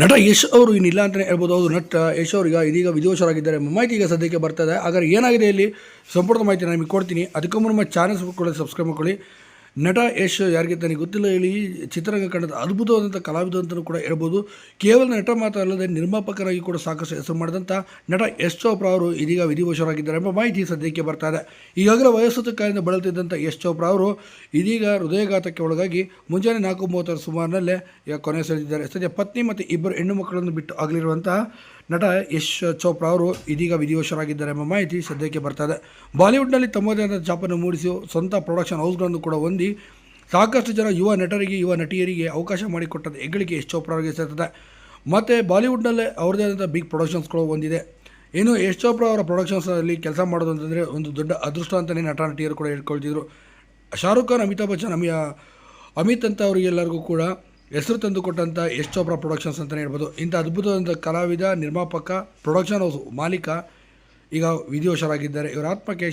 ನಟ ಯಶ್ ಅವರು ಇನ್ನಿಲ್ಲ ಅಂತಲೇ ಹೇಳ್ಬೋದು. ಹೌದು, ನಟ ಯಶ್ ಅವರೀಗ ಇದೀಗ ವಿಧಿವಶರಾಗಿದ್ದಾರೆ ಮಾಹಿತಿ ಈಗ ಸದ್ಯಕ್ಕೆ ಬರ್ತದೆ ಹಾಗಾದ್ರೆ ಏನಾಗಿದೆ ಇಲ್ಲಿ? ಸಂಪೂರ್ಣ ಮಾಹಿತಿ ನಾನು ನಿಮಗೆ ಕೊಡ್ತೀನಿ. ಅದಕ್ಕೂ ಮುನ್ನ ಚಾನಲ್ ಸಬ್ಸ್ಕ್ರೈಬ್ ಸಬ್ಸ್ಕ್ರೈಬ್ ಮಾಡ್ಕೊಳ್ಳಿ. ನಟ ಯಶ್ ಯಾರಿಗೆ ನನಗೆ ಗೊತ್ತಿಲ್ಲ ಹೇಳಿ ಚಿತ್ರರಂಗ ಕಂಡದ ಅದ್ಭುತವಾದಂಥ ಕಲಾವಿದ ಅಂತಲೂ ಕೂಡ ಹೇಳ್ಬೋದು. ಕೇವಲ ನಟ ಮಾತ್ರ ಅಲ್ಲದೆ ನಿರ್ಮಾಪಕರಾಗಿ ಕೂಡ ಸಾಕಷ್ಟು ಹೆಸರು ಮಾಡಿದಂಥ ನಟ ಯಶ್ ಚೋಪ್ರಾ ಅವರು ಇದೀಗ ವಿಧಿವಶರಾಗಿದ್ದಾರೆ ಎಂಬ ಮಾಹಿತಿ ಸದ್ಯಕ್ಕೆ ಬರ್ತಾ ಇದೆ. ಈಗಾಗಲೇ ವಯಸ್ಸು ಕಾಲದಿಂದ ಬಳಲುತ್ತಿದ್ದಂಥ ಯಶ್ ಚೋಪ್ರಾ ಅವರು ಇದೀಗ ಹೃದಯಘಾತಕ್ಕೆ ಒಳಗಾಗಿ ಮುಂಜಾನೆ ನಾಲ್ಕು ಮೂವತ್ತರ ಸುಮಾರಿನಲ್ಲೇ ಕೊನೆ ಸೆಳೆದಿದ್ದಾರೆ ಸದ್ಯ ಪತ್ನಿ ಮತ್ತು ಇಬ್ಬರು ಹೆಣ್ಣು ಮಕ್ಕಳನ್ನು ಬಿಟ್ಟು ಆಗಲಿರುವಂತಹ ನಟ ಯಶ್ ಚೋಪ್ರಾ ಅವರು ಇದೀಗ ವಿಧಿವಶರಾಗಿದ್ದಾರೆ ಎಂಬ ಮಾಹಿತಿ ಸದ್ಯಕ್ಕೆ ಬರ್ತದೆ ಬಾಲಿವುಡ್ನಲ್ಲಿ ತಮ್ಮದೇ ಆದ ಛಾಪನ್ನು ಮೂಡಿಸಿ ಸ್ವಂತ ಪ್ರೊಡಕ್ಷನ್ ಹೌಸ್ಗಳನ್ನು ಕೂಡ ಹೊಂದಿ ಸಾಕಷ್ಟು ಜನ ಯುವ ನಟರಿಗೆ, ಯುವ ನಟಿಯರಿಗೆ ಅವಕಾಶ ಮಾಡಿಕೊಟ್ಟದ ಹೆಗ್ಗಳಿಕೆ ಯಶ್ ಚೋಪ್ರಾ ಅವರಿಗೆ ಸೇರ್ತದೆ. ಮತ್ತು ಬಾಲಿವುಡ್ನಲ್ಲೇ ಅವ್ರದ್ದೇ ಆದಂಥ ಬಿಗ್ ಪ್ರೊಡಕ್ಷನ್ಸ್ಗಳು ಹೊಂದಿದೆ ಇನ್ನು ಯಶ್ ಚೋಪ್ರಾ ಅವರ ಪ್ರೊಡಕ್ಷನ್ಸ್ನಲ್ಲಿ ಕೆಲಸ ಮಾಡೋದು ಅಂತಂದರೆ ಒಂದು ದೊಡ್ಡ ಅದೃಷ್ಟ ಅಂತಲೇ ನಟ, ನಟಿಯರು ಕೂಡ ಹೇಳ್ಕೊಳ್ತಿದ್ರು. ಶಾರುಖ್ ಖಾನ್, ಅಮಿತಾಬ್ ಬಚ್ಚನ್, ಅಮಿಯ, ಅಮಿತ್ ಅಂತ ಅವರಿಗೆಲ್ಲರಿಗೂ ಕೂಡ ಹೆಸರು ತಂದು ಕೊಟ್ಟಂತ ಯಶ್ ಚೋಪ್ರಾ ಪ್ರೊಡಕ್ಷನ್ಸ್ ಅಂತಲೇ ಹೇಳ್ಬೋದು. ಇಂಥ ಅದ್ಭುತವಾದಂಥ ಕಲಾವಿದ, ನಿರ್ಮಾಪಕ ಪ್ರೊಡಕ್ಷನ್ ಹೌಸ್ ಮಾಲೀಕ, ಈಗ ವಿಧಿವಶರಾಗಿದ್ದಾರೆ ಇವರ ಆತ್ಮಕ್ಕೆ